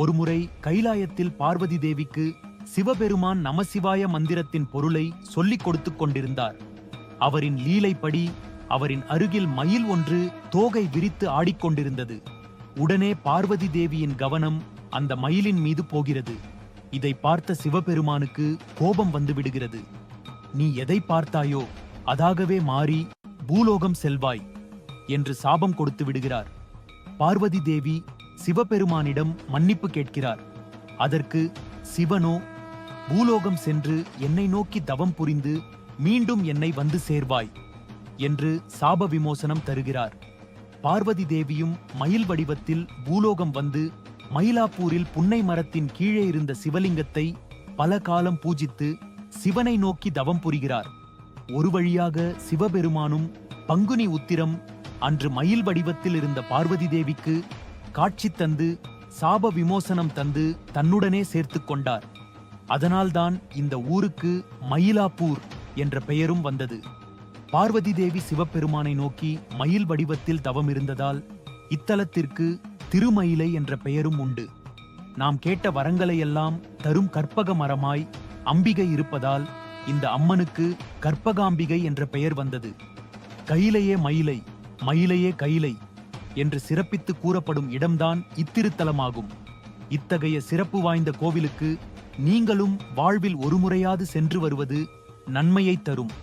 ஒருமுறை கைலாயத்தில் பார்வதி தேவிக்கு சிவபெருமான் நமசிவாய மந்திரத்தின் பொருளை சொல்லிக் கொடுத்துக் கொண்டிருந்தார். அவரின் லீலைப்படி அவரின் அருகில் மயில் ஒன்று தோகை விரித்து ஆடிக்கொண்டிருந்தது உடனே பார்வதி தேவியின் கவனம் அந்த மயிலின் மீது போகிறது. இதை பார்த்த சிவபெருமானுக்கு கோபம் வந்து விடுகிறது. நீ எதை பார்த்தாயோ அதாகவே மாறி பூலோகம் செல்வாய் என்று சாபம் கொடுத்து விடுகிறார். பார்வதி தேவி சிவபெருமானிடம் மன்னிப்பு கேட்கிறார். அதற்கு சிவனோ பூலோகம் சென்று என்னை நோக்கி தவம் புரிந்து மீண்டும் என்னை வந்து சேர்வாய் என்று சாப விமோசனம் தருகிறார். பார்வதி தேவியும் மயில் வடிவத்தில் பூலோகம் வந்து மயிலாப்பூரில் புன்னை மரத்தின் கீழே இருந்த சிவலிங்கத்தை பல காலம் பூஜித்து சிவனை நோக்கி தவம் புரிகிறார். ஒரு வழியாக சிவபெருமானும் பங்குனி உத்திரம் அன்று மயில் வடிவத்தில் இருந்த பார்வதி தேவிக்கு காட்சி தந்து சாப விமோசனம் தந்து தன்னுடனே சேர்த்துக் கொண்டார். அதனால்தான் இந்த ஊருக்கு மயிலாப்பூர் என்ற பெயரும் வந்தது. பார்வதி தேவி சிவபெருமானை நோக்கி மயில் வடிவத்தில் தவம் இருந்ததால் இத்தலத்திற்கு திருமயிலை என்ற பெயரும் உண்டு. நாம் கேட்ட வரங்களையெல்லாம் தரும் கற்பக மரமாய் அம்பிகை இருப்பதால் இந்த அம்மனுக்கு கற்பகாம்பிகை என்ற பெயர் வந்தது. கயிலையே மயிலை மயிலையே கைலை என்று சிறப்பித்து கூறப்படும் இடம்தான் இத்திருத்தலமாகும். இத்தகைய சிறப்பு வாய்ந்த கோவிலுக்கு நீங்களும் வாழ்வில் ஒருமுறையாது சென்று வருவது நன்மையை தரும்.